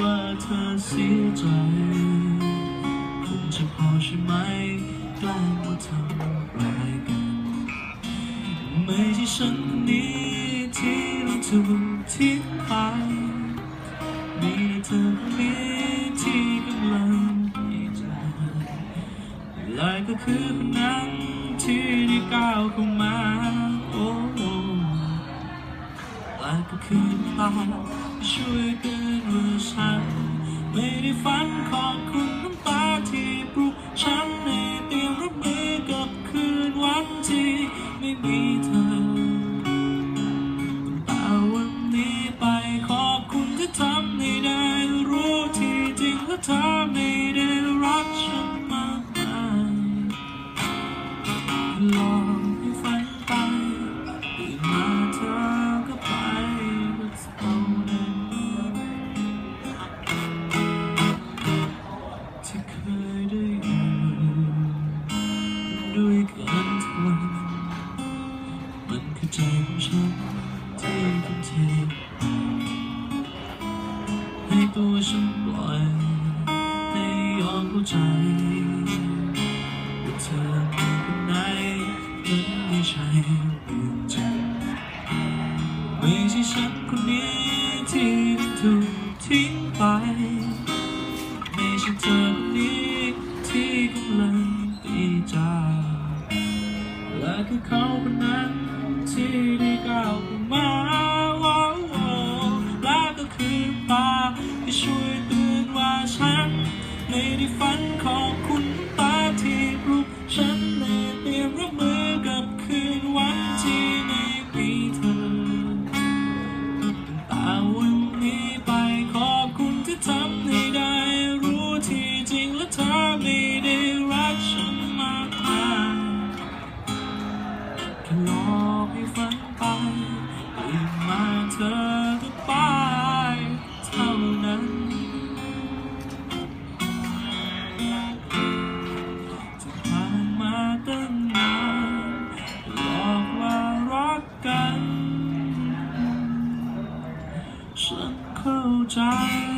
ว่าเธอเสียใจ คงจะพอใช่ไหมแกล้งว่าทำร้ายกัน ไม่ใช่ฉันคนนี้ที่เราถูกทิ้งไป มีเธอคนนี้ที่กำลังมีใจและก็คือคนนั้นที่ได้ก้าวเข้ามา โอ้และก็คือตา ช่วยเตือนว่าฉัน ไม่ได้ฝันขอบคุณน้ำตาที่ปลุกฉันในเตรียมรับมือกับคืนวันที่ไม่มีเธอแต่วันนี้ไปขอบคุณที่ทำให้ได้รู้ที่จริงและเธอไม่ได้รักฉันมากมายลอง ได้ด้วยกันทุกวันมันคือใจของฉันที่ทุ่มเทให้ตัวฉันปล่อยให้ยอมเข้าใจว่าเธอมีคนไหนนั้นไม่ใช่เรื่องจริงไม่ใช่ฉันคนนี้ที่ถูกทิ้งไปไม่ใช่เธอ ฟ้าที่ช่วยเตือนว่าฉัน ในที่ฝันของคุณ time.